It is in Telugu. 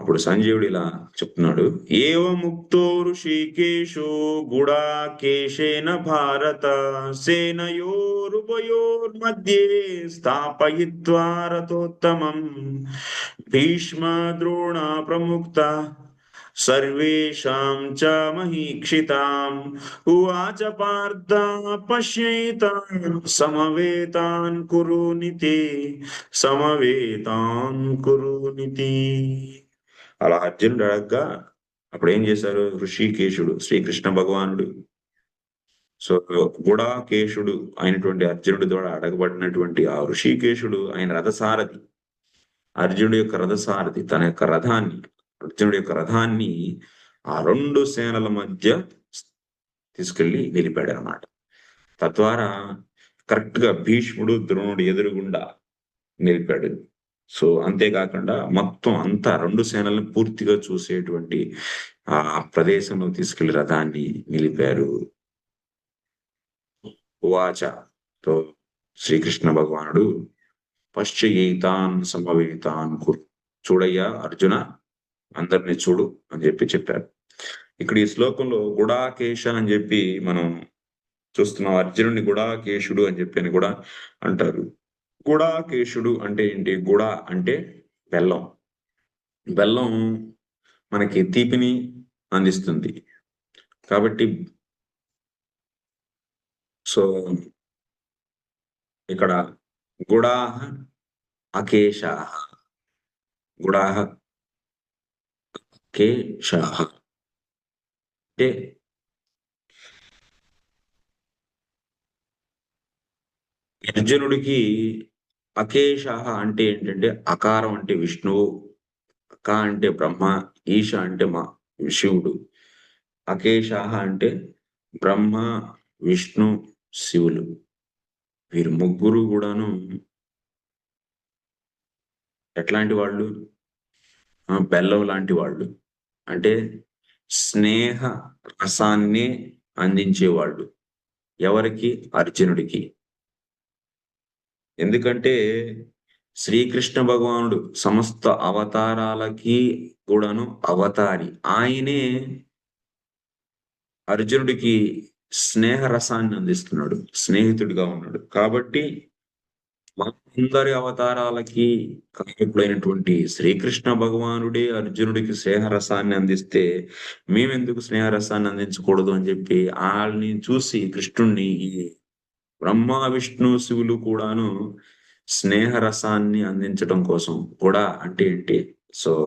అప్పుడు సంజీవుడు ఇలా చెప్తున్నాడు ఏవ ముక్తో ఋషికేశో గుడాకేశేన భారత సేనయోరుభయోర్మధ్యే స్థాపయిత్వా రథోత్తమం భీష్మ ద్రోణ ప్రముక్త సర్వేషాం చ మహీక్షితాం ఉవాచ పార్థ పశ్యైతాన్ సమవేతాన్ కురునితి సమవేతాన్ కురునితి అలా అర్జునుడు అడగ్గా అప్పుడు ఏం చేశారు? ఋషికేశుడు శ్రీకృష్ణ భగవానుడు. సో గుడాకేశుడు అయినటువంటి అర్జునుడి ద్వారా అడగబడినటువంటి ఆ ఋషికేశుడు ఆయన రథసారథి. అర్జునుడి యొక్క రథసారథి తన యొక్క రథాన్ని అర్జునుడి యొక్క రథాన్ని ఆ రెండు సేనల మధ్య తీసుకెళ్ళి నిలిపాడు అనమాట తద్వారా కరెక్ట్గా భీష్ముడు ద్రోణుడు ఎదురుగుండా నిలిపాడు. సో అంతేకాకుండా మొత్తం అంతా రెండు సేనలను పూర్తిగా చూసేటువంటి ఆ ప్రదేశంలో తీసుకెళ్ళి రథాన్ని నిలిపారు. వాచతో శ్రీకృష్ణ భగవానుడు పశ్చయితాన్ సంభవితాన్ కురు చూడయ్యా అర్జున అందరినీ చూడు అని చెప్పి చెప్పారు. ఇక్కడ ఈ శ్లోకంలో గుడాకేశ అని చెప్పి మనం చూస్తున్నాం. అర్జునుడిని గుడాకేశుడు అని చెప్పి అని కూడా అంటారు. గుడాకేశుడు అంటే ఏంటి? గుడ అంటే బెల్లం. బెల్లం మనకి తీపిని అందిస్తుంది. కాబట్టి సో ఇక్కడ గుడాహ అకేశాహ. గుడాహ కేశాహ అంటే అర్జునుడికి అకేశ అంటే ఏంటంటే అకారం అంటే విష్ణువు అక అంటే బ్రహ్మ ఈశ అంటే మా శివుడు. అకేశ అంటే బ్రహ్మ విష్ణు శివులు. వీరు ముగ్గురు కూడాను ఎట్లాంటి వాళ్ళు? బెల్లం లాంటి వాళ్ళు. అంటే స్నేహ రసాన్ని అందించేవాళ్ళు. ఎవరికి? అర్జునుడికి. ఎందుకంటే శ్రీకృష్ణ భగవానుడు సమస్త అవతారాలకి కూడాను అవతారి. ఆయనే అర్జునుడికి స్నేహ రసాన్ని అందిస్తున్నాడు స్నేహితుడిగా ఉన్నాడు. కాబట్టి అందరి అవతారాలకి కారకుడైనటువంటి శ్రీకృష్ణ భగవానుడే అర్జునుడికి స్నేహరసాన్ని అందిస్తే మేమెందుకు స్నేహరసాన్ని అందించకూడదు అని చెప్పి వాళ్ళని చూసి కృష్ణుణ్ణి బ్రహ్మ విష్ణు శివులు కూడాను స్నేహరసాన్ని అందించడం కోసం కూడా అంటే ఏంటి? సో